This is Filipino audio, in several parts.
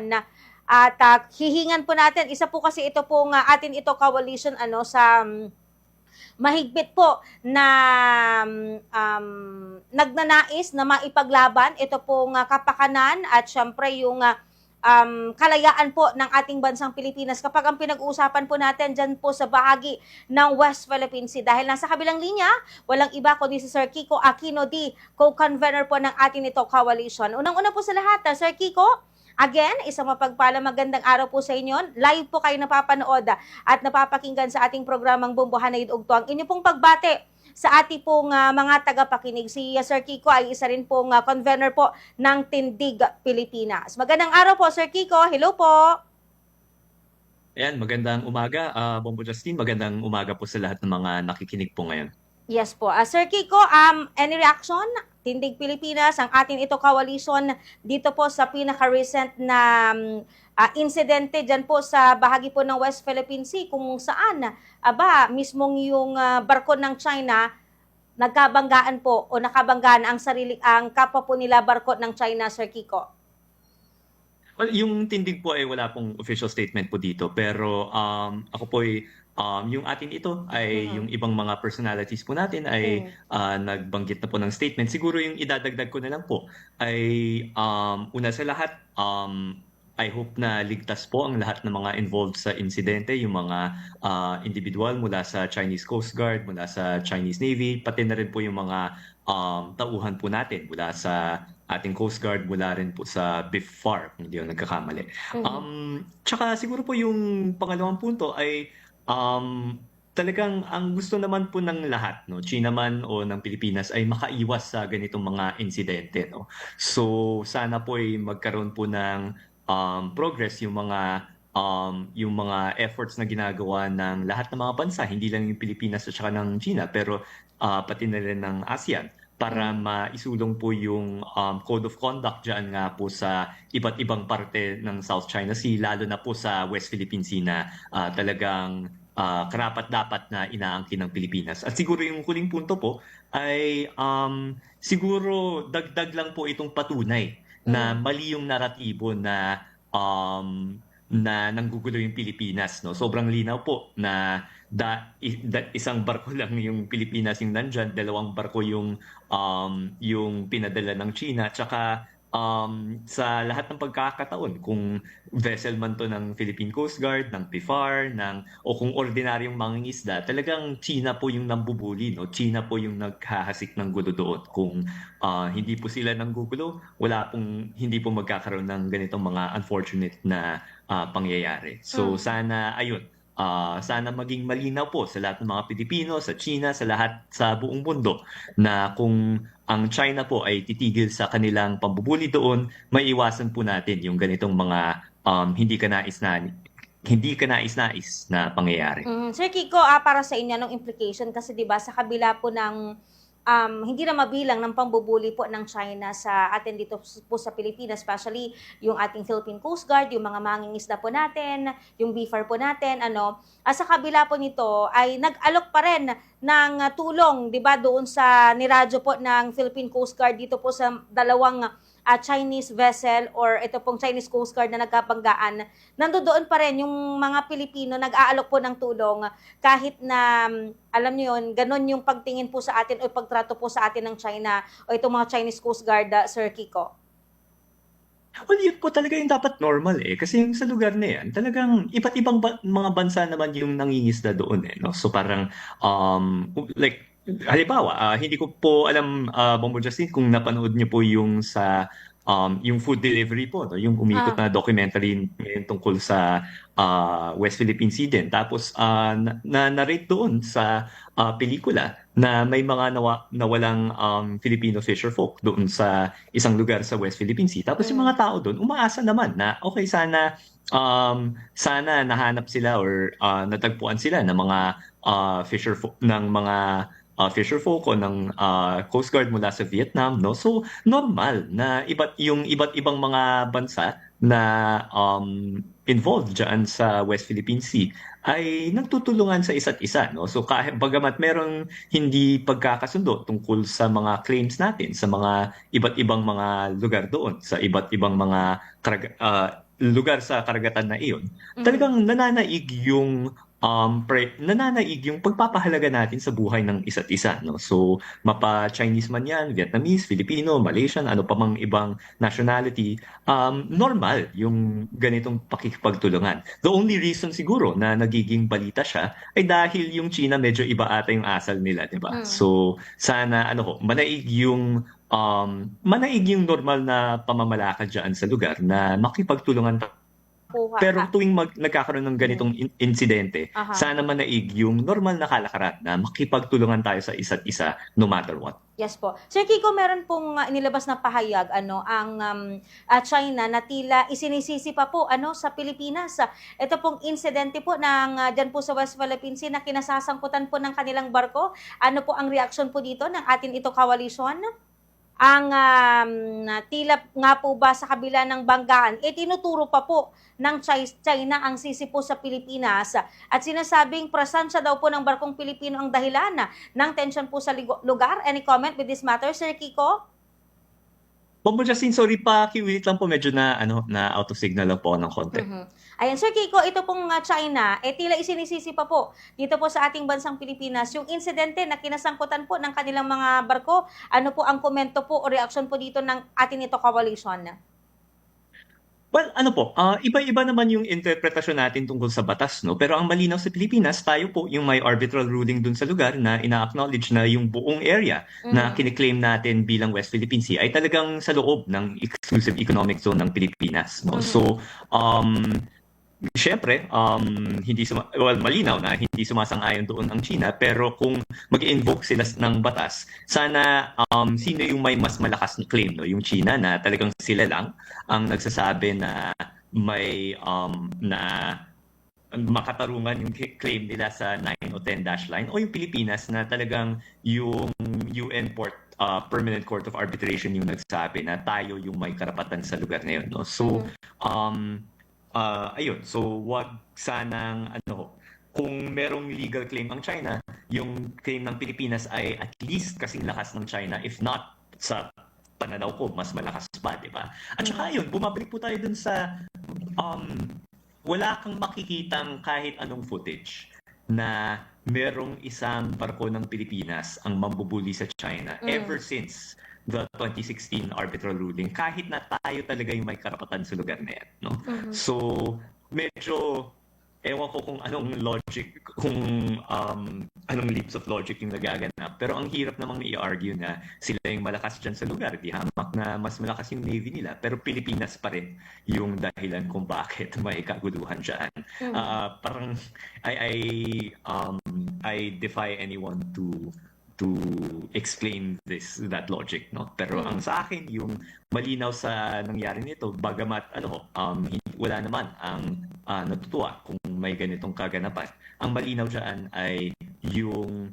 na at ah, hihingan po natin isa po kasi ito po nga atin ito coalition ano sa um, mahigpit po na um, nagnanais na maipaglaban ito po nga kapakanan at syempre yung ah, um, kalayaan po ng ating bansang Pilipinas kapag ang pinag-uusapan po natin dyan po sa bahagi ng West Philippine Sea. Dahil nasa kabilang linya, walang iba kundi si Sir Kiko Aquino D, co-convener po ng ating ito coalition. Unang-una po sa lahat, ah, Sir Kiko, Again, isang mapagpala magandang araw po sa inyo. Live po kayo napapanood ah, at napapakinggan sa ating programang Bumbuhanay Ugto. Ang inyo pong pagbate sa ating pong ah, mga tagapakinig. Si ah, Sir Kiko ay isa rin pong ah, convener po ng Tindig Pilipinas. Magandang araw po, Sir Kiko. Hello po. Ayan, magandang umaga, ah, Bombo Justin. Magandang umaga po sa lahat ng mga nakikinig po ngayon. Yes po. Ah, Sir Kiko, um, any reaction? Tindig Pilipinas, ang atin ito coalition dito po sa pinaka-recent na ah, insidente dyan po sa bahagi po ng West Philippine Sea kung saan, aba, mismong yung ah, barko ng China nagkabanggaan po o nakabanggaan ang sarili ang kapwa po nila barko ng China, Sir Kiko. Well, yung tindig po ay wala pong official statement po dito. Pero um, ako po ay, um, yung atin ito ay Mhm. yung ibang mga personalities po natin ay ah, nagbanggit na po ng statement. Siguro yung idadagdag ko na lang po ay um, una sa lahat, um, I hope na ligtas po ang lahat ng mga involved sa insidente, yung mga ah, individual mula sa Chinese Coast Guard, mula sa Chinese Navy, pati na rin po yung mga um, tauhan po natin mula sa ating Coast Guard, mula rin po sa BIFAR, kung hindi ako nagkakamali. Mhm. Um, tsaka siguro po yung pangalawang punto ay um, talagang ang gusto naman po ng lahat, no, China man o ng Pilipinas ay makaiwas sa ganitong mga insidente, no. So sana po ay magkaroon po ng um, progress yung mga um, yung mga efforts na ginagawa ng lahat ng mga bansa, hindi lang yung Pilipinas at saka ng China, pero ah, pati na rin ng ASEAN para maisulong po yung um, code of conduct dyan nga po sa iba't ibang parte ng South China Sea, lalo na po sa West Philippine Sea na ah, talagang ah, karapat-dapat na inaangkin ng Pilipinas. At siguro yung huling punto po ay um, siguro dagdag lang po itong patunay na mali yung naratibo na um, na nanggugulo yung Pilipinas. No? Sobrang linaw po na da, da- isang barko lang yung Pilipinas yung nandyan, dalawang barko yung um, yung pinadala ng China, tsaka um, sa lahat ng pagkakataon, kung vessel man to ng Philippine Coast Guard, ng PIFAR, ng, o kung ordinaryong mangingisda, talagang China po yung nambubuli, no? China po yung naghahasik ng gulo doon. Kung ah, hindi po sila nanggugulo, wala pong, hindi po magkakaroon ng ganitong mga unfortunate na ah, pangyayari. So Mm. sana, ayun, ah, sana maging malinaw po sa lahat ng mga Pilipino, sa China, sa lahat, sa buong mundo, na kung ang China po ay titigil sa kanilang pambubuli doon, maiwasan po natin yung ganitong mga um, hindi ka nais na hindi ka nais-nais na pangyayari. Mm, Sir Kiko, ah, para sa inyo, anong implication? Kasi 'di ba sa kabila po ng um, hindi na mabilang ng pambubuli po ng China sa atin dito po sa Pilipinas, especially yung ating Philippine Coast Guard, yung mga mangingisda po natin, yung BFAR po natin, ano, ah, sa kabila po nito ay nag-alok pa rin ng tulong, 'di ba, doon sa niradyo po ng Philippine Coast Guard dito po sa dalawang ah, Chinese vessel or ito pong Chinese Coast Guard na nagkabanggaan nandoon pa rin yung mga Pilipino nag-aalok po ng tulong kahit na mm, alam niyo yun, ganun yung pagtingin po sa atin o pagtrato po sa atin ng China o itong mga Chinese Coast Guard, uh, Sir Kiko. Well, yun po talaga yung dapat normal eh. Kasi yung sa lugar na yan, talagang iba't ibang ba- mga bansa naman yung nangingisda doon eh. No? So parang, um, like, halimbawa, ah, hindi ko po alam, uh, Bombo Justin, kung napanood niyo po yung sa um, yung food delivery po, no? yung umikot na documentary tungkol sa ah, West Philippine Sea din. Tapos, ah, na, na narrate doon sa ah, pelikula na may mga nawa, nawalang um, Filipino fisherfolk doon sa isang lugar sa West Philippine Sea. Tapos yung mga tao doon, umaasa naman na okay sana um, sana nahanap sila or ah, natagpuan sila ng mga ah, fisher ng mga ah, fisher folk o ng ah, Coast Guard mula sa Vietnam, no? So normal na iba't yung iba't ibang mga bansa na um, involved diyan sa West Philippine Sea ay nagtutulungan sa isa't isa, no? So kahit bagamat merong hindi pagkakasundo tungkol sa mga claims natin sa mga iba't ibang mga lugar doon, sa iba't ibang mga karag- ah, lugar sa karagatan na iyon, Mhm. talagang nananaig yung um, pre, nananaig yung pagpapahalaga natin sa buhay ng isa't isa. No? So, mapa-Chinese man yan, Vietnamese, Filipino, Malaysian, ano pa mang ibang nationality, um, normal yung ganitong pakikipagtulungan. The only reason siguro na nagiging balita siya ay dahil yung China medyo iba ata yung asal nila, di ba? Mm. So, sana ano ko, manaig yung um, manaig yung normal na pamamalakad dyan sa lugar na makipagtulungan ta- Kuha pero tuwing mag, nagkakaroon ng ganitong in- insidente, Aha. sana manaig yung normal na kalakaran na makipagtulungan tayo sa isa't isa no matter what. Yes po. Sir Kiko, meron pong uh, inilabas na pahayag ano ang um, uh, China na tila isinisisi pa po ano sa Pilipinas. Uh, ito pong insidente po ng uh, dyan po sa West Philippine Sea na kinasasangkutan po ng kanilang barko. Ano po ang reaction po dito ng atin ito coalition? Ang um, tila nga po ba sa kabila ng banggaan, eh tinuturo pa po ng Chi- China ang sisi po sa Pilipinas at sinasabing prasansya daw po ng barkong Pilipino ang dahilan ng tension po sa lugar. Any comment with this matter, Sir Kiko? Bombo Justin, sorry pa, kiwilit lang po medyo na ano na out of signal lang po ng konti. Mhm. Ayan, Sir Kiko, ito pong uh, China, eh tila isinisisi pa po dito po sa ating bansang Pilipinas yung insidente na kinasangkutan po ng kanilang mga barko. Ano po ang komento po o reaction po dito ng atin ito coalition? Well, ano po, ah, iba-iba naman yung interpretasyon natin tungkol sa batas, no? Pero ang malinaw sa Pilipinas, tayo po yung may arbitral ruling dun sa lugar na ina-acknowledge na yung buong area na Mhm. kiniklaim natin bilang West Philippine Sea ay talagang sa loob ng exclusive economic zone ng Pilipinas, no? Mhm. So, um, Siyempre, um, hindi suma- well, malinaw na hindi sumasang-ayon doon ang China, pero kung mag-invoke sila ng batas, sana um, sino yung may mas malakas na claim, no? Yung China na talagang sila lang ang nagsasabi na may um, na makatarungan yung claim nila sa 9 o 10 dash line o yung Pilipinas na talagang yung UN port uh, Permanent Court of Arbitration yung nagsabi na tayo yung may karapatan sa lugar na yun no so um uh, ayun. So wag sanang ano kung merong legal claim ang China yung claim ng Pilipinas ay at least kasing lakas ng China if not sa pananaw ko mas malakas pa di ba? At saka yun bumabalik po tayo dun sa um, wala kang makikitang kahit anong footage na merong isang barko ng Pilipinas ang mambubuli sa China Mm. ever since the 2016 arbitral ruling kahit na tayo talaga yung may karapatan sa lugar na yan no Mhm. so medyo ewan ko kung anong logic kung um, anong leaps of logic yung nagaganap pero ang hirap namang i-argue na sila yung malakas dyan sa lugar di hamak na mas malakas yung navy nila pero Pilipinas pa rin yung dahilan kung bakit may kaguluhan dyan Mhm. Ah, parang I I um I defy anyone to to explain this that logic no pero Mm. ang sa akin yung malinaw sa nangyari nito bagamat ano um wala naman ang ah, natutuwa kung may ganitong kaganapan ang malinaw diyan ay yung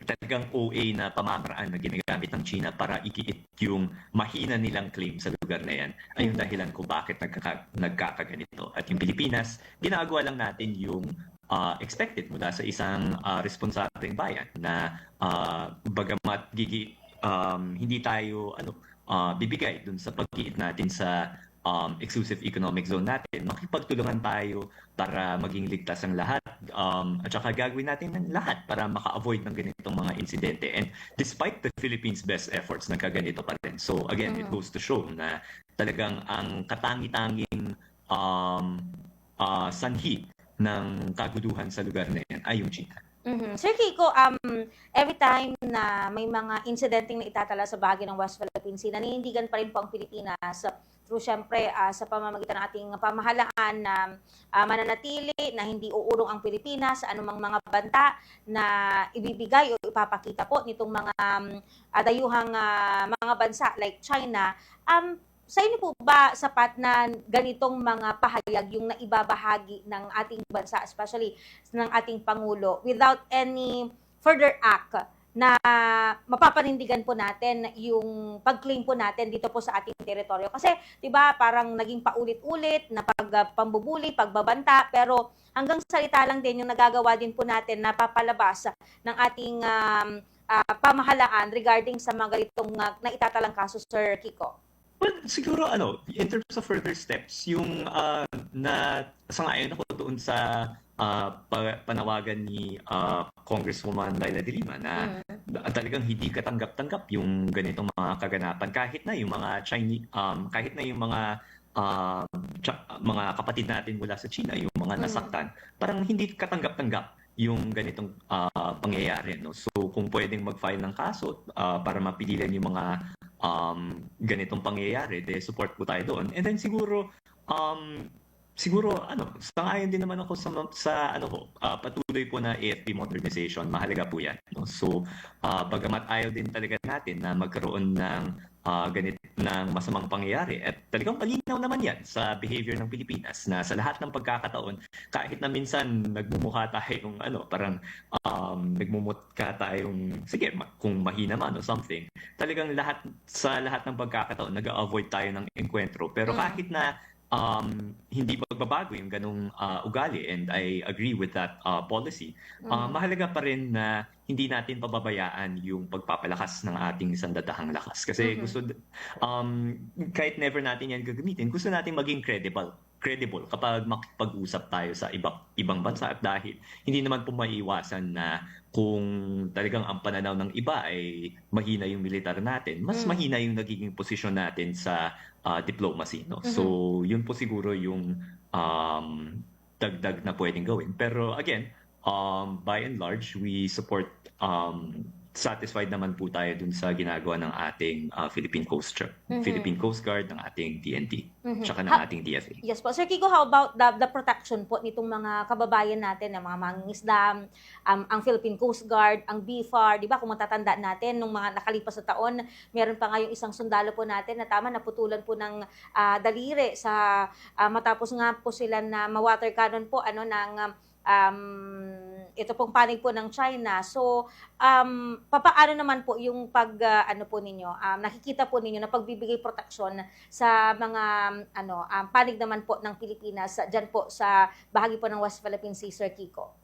talagang OA na pamamaraan na ginagamit ng China para ikiit yung mahina nilang claim sa lugar na yan ay yung Mhm. dahilan kung bakit nagkaka, nagkakaganito. At yung Pilipinas, ginagawa lang natin yung ah, expected mula sa isang ah, responsableng bayan na ah, bagamat gigi, um, hindi tayo ano ah, bibigay dun sa pag-iit natin sa um, exclusive economic zone natin, makipagtulungan tayo para maging ligtas ang lahat um, at saka gagawin natin ng lahat para maka-avoid ng ganitong mga insidente. And despite the Philippines' best efforts, nagkaganito pa rin. So again, it Mhm. goes to show na talagang ang katangi-tanging um, ah, sanhi ng kaguluhan sa lugar na yan ay yung China. Mhm. Sir Kiko, um, every time na may mga insidenteng na itatala sa bahagi ng West Philippine Sea, naninindigan pa rin po ang Pilipinas through syempre ah, sa pamamagitan ng ating pamahalaan na ah, mananatili na hindi uurong ang Pilipinas sa anumang mga banta na ibibigay o ipapakita po nitong mga um, dayuhang ah, mga bansa like China. Um, sa inyo po ba sapat na ganitong mga pahayag yung naibabahagi ng ating bansa, especially ng ating Pangulo without any further act na mapapanindigan po natin yung pag-claim po natin dito po sa ating teritoryo. Kasi, di ba, parang naging paulit-ulit na pag, uh, pambubuli, pagbabanta, pero hanggang salita lang din yung nagagawa din po natin na papalabas ng ating um, ah, pamahalaan regarding sa mga ganitong uh, naitatalang kaso, Sir Kiko. Siguro ano, in terms of further steps, yung ah, na sangayon ako doon sa pa- panawagan ni ah, Congresswoman Laila de Lima na Mm. talagang hindi katanggap-tanggap yung ganitong mga kaganapan kahit na yung mga Chinese um, kahit na yung mga tsa- mga kapatid natin mula sa China yung mga Mm. nasaktan parang hindi katanggap-tanggap yung ganitong ah, pangyayari no so kung pwedeng mag-file ng kaso ah, para mapigilan yung mga um, ganitong pangyayari de support po tayo doon. And then siguro um, siguro ano sangayon din naman ako sa sa ano ko ah, patuloy po na AFP modernization. Mahalaga po yan no? So ah, bagamat ayaw din talaga natin na magkaroon ng ah, ganit ng masamang pangyayari at talagang malinaw naman yan sa behavior ng Pilipinas na sa lahat ng pagkakataon kahit na minsan nagmumukha tayong ano parang um, nagmumukha tayong sige kung mahina man o something talagang lahat sa lahat ng pagkakataon nag-avoid tayo ng enkwentro pero Mm. kahit na um, hindi magbabago yung ganong ah, ugali and I agree with that ah, policy Mm. mahalaga pa rin na hindi natin pababayaan yung pagpapalakas ng ating sandatahang lakas. Kasi Mhm. gusto, um, kahit never natin yan gagamitin, gusto natin maging credible credible kapag makipag-usap tayo sa iba, ibang bansa at dahil hindi naman po maiiwasan na kung talagang ang pananaw ng iba ay mahina yung militar natin, mas Mm. mahina yung nagiging posisyon natin sa ah, diplomacy. No? So, yun po siguro yung um, dagdag na pwedeng gawin. Pero again, um, by and large, we support, um, satisfied naman po tayo dun sa ginagawa ng ating uh, Philippine Coast Guard, Mhm. Philippine Coast Guard, ng ating TNT, Mhm. tsaka ng Ha- ating DFA. Yes po. Sir Kiko, how about the, the protection po nitong mga kababayan natin, ng mga mangingisda, um, ang Philippine Coast Guard, ang BFAR, di ba? Kung matatanda natin, nung mga nakalipas na taon, meron pa nga yung isang sundalo po natin na tama, naputulan po ng ah, daliri sa ah, matapos nga po sila na ma-water cannon po ano ng um, ito pong panig po ng China. So, um, papaano naman po yung pag, ah, ano po ninyo, um, nakikita po ninyo na pagbibigay proteksyon sa mga ano um, panig naman po ng Pilipinas sa diyan po sa bahagi po ng West Philippine Sea Sir Kiko.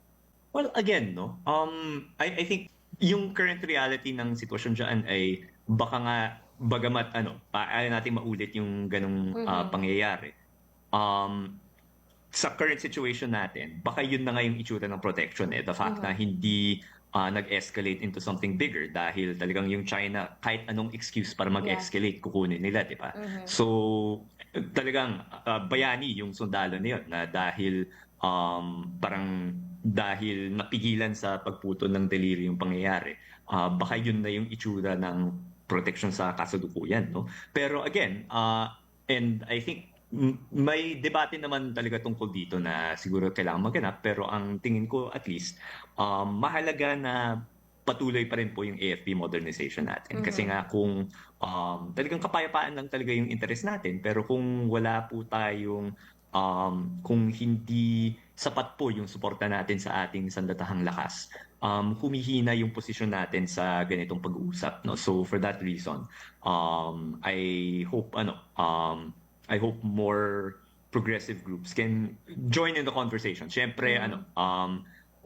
Well, again, no, um, I, I think yung current reality ng sitwasyon dyan ay baka nga, bagamat ano, ayaw natin maulit yung ganong ah, Mhm. pangyayari. Um, sa current situation natin, baka yun na nga yung itsura ng protection eh. The fact Mhm. na hindi ah, nag-escalate into something bigger dahil talagang yung China, kahit anong excuse para mag-escalate, kukunin nila, di ba? Mhm. So, talagang ah, bayani yung sundalo na yun na dahil um, parang dahil napigilan sa pagputol ng deliri yung pangyayari, ah, baka yun na yung itsura ng protection sa kasalukuyan. No? Pero again, ah, and I think may debate naman talaga tungkol dito na siguro kailangan maganap pero ang tingin ko at least um, mahalaga na patuloy pa rin po yung AFP modernization natin. Kasi Mhm. nga kung um, talagang kapayapaan lang talaga yung interest natin pero kung wala po tayong um, kung hindi sapat po yung suporta natin sa ating sandatahang lakas, um, humihina yung posisyon natin sa ganitong pag-uusap. No? So for that reason, um, I hope ano, um, I hope more progressive groups can join in the conversation. Siyempre, Mhm. ano, um,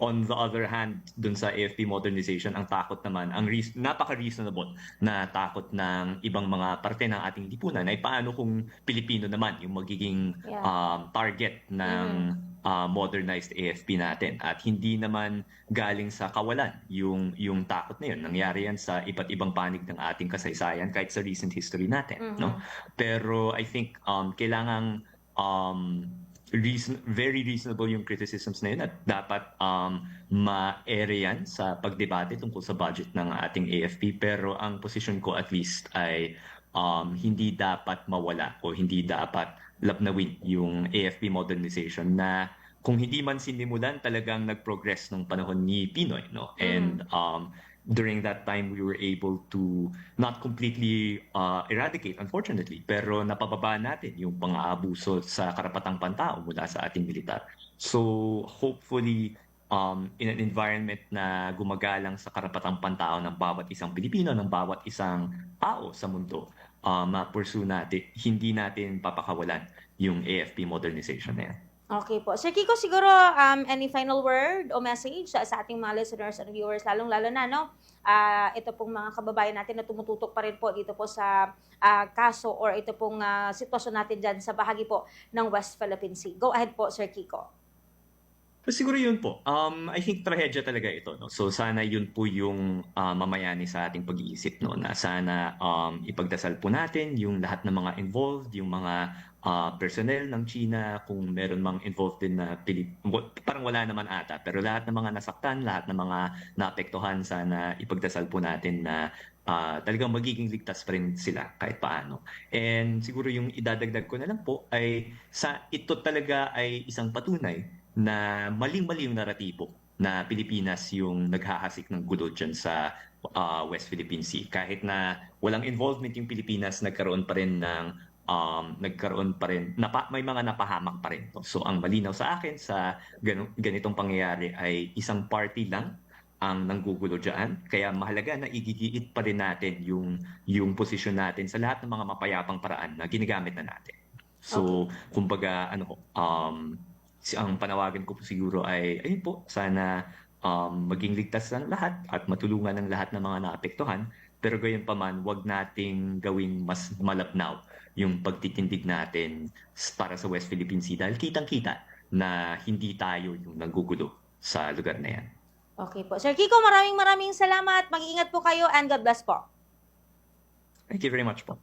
on the other hand, dun sa AFP modernization, ang takot naman, ang reas- napaka-reasonable na takot ng ibang mga parte ng ating lipunan ay paano kung Pilipino naman yung magiging Yeah. um, target ng uh, modernized AFP natin. At hindi naman galing sa kawalan yung yung takot na yun. Nangyari yan sa iba't ibang panig ng ating kasaysayan kahit sa recent history natin Mhm. no pero I think um kailangang um reason, very reasonable yung criticisms na yun at dapat um ma-ere yan sa pagdebate tungkol sa budget ng ating AFP pero ang position ko at least ay um, hindi dapat mawala o hindi dapat lapnawin yung AFP modernization na kung hindi man sinimulan talagang nag-progress nung panahon ni Pinoy no? And um during that time we were able to not completely uh, eradicate unfortunately pero napababa natin yung pang-aabuso sa karapatang pantao mula sa ating militar. So hopefully um, in an environment na gumagalang sa karapatang pantao ng bawat isang Pilipino ng bawat isang tao sa mundo uh, ma-pursue natin hindi natin papakawalan yung AFP modernization na yan Okay po. Sir Kiko, siguro um, any final word o message sa, ating mga listeners and viewers, lalong-lalo na, no? Ah, ito pong mga kababayan natin na tumututok pa rin po dito po sa ah, kaso or ito pong ah, sitwasyon natin dyan sa bahagi po ng West Philippine Sea. Go ahead po, Sir Kiko. So, siguro yun po. Um, I think trahedya talaga ito. No? So sana yun po yung ah, mamayani sa ating pag-iisip. No? Na sana um, ipagdasal po natin yung lahat ng mga involved, yung mga ah, personnel ng China, kung meron mang involved din na Pilip... Parang wala naman ata. Pero lahat ng mga nasaktan, lahat ng mga naapektuhan, sana ipagdasal po natin na ah, talagang magiging ligtas pa rin sila kahit paano. And siguro yung idadagdag ko na lang po ay sa ito talaga ay isang patunay na maling-mali yung naratibo na Pilipinas yung naghahasik ng gulo dyan sa ah, West Philippine Sea. Kahit na walang involvement yung Pilipinas, nagkaroon pa rin ng um, nagkaroon pa rin, napa, may mga napahamak pa rin. no? So ang malinaw sa akin sa ganu- ganitong pangyayari ay isang party lang ang nanggugulo dyan. Kaya mahalaga na igigiit pa rin natin yung, yung posisyon natin sa lahat ng mga mapayapang paraan na ginagamit na natin. So, kumbaga, ano, um, ang panawagan ko po siguro ay, ayun po, sana um, maging ligtas ang lahat at matulungan ng lahat ng mga naapektuhan. Pero gayon pa man, wag nating gawing mas malabnaw yung pagtitindig natin para sa West Philippine Sea dahil kitang-kita na hindi tayo yung nanggugulo sa lugar na yan. Okay po. Sir Kiko, maraming maraming salamat. Mag-iingat po kayo and God bless po. Thank you very much po.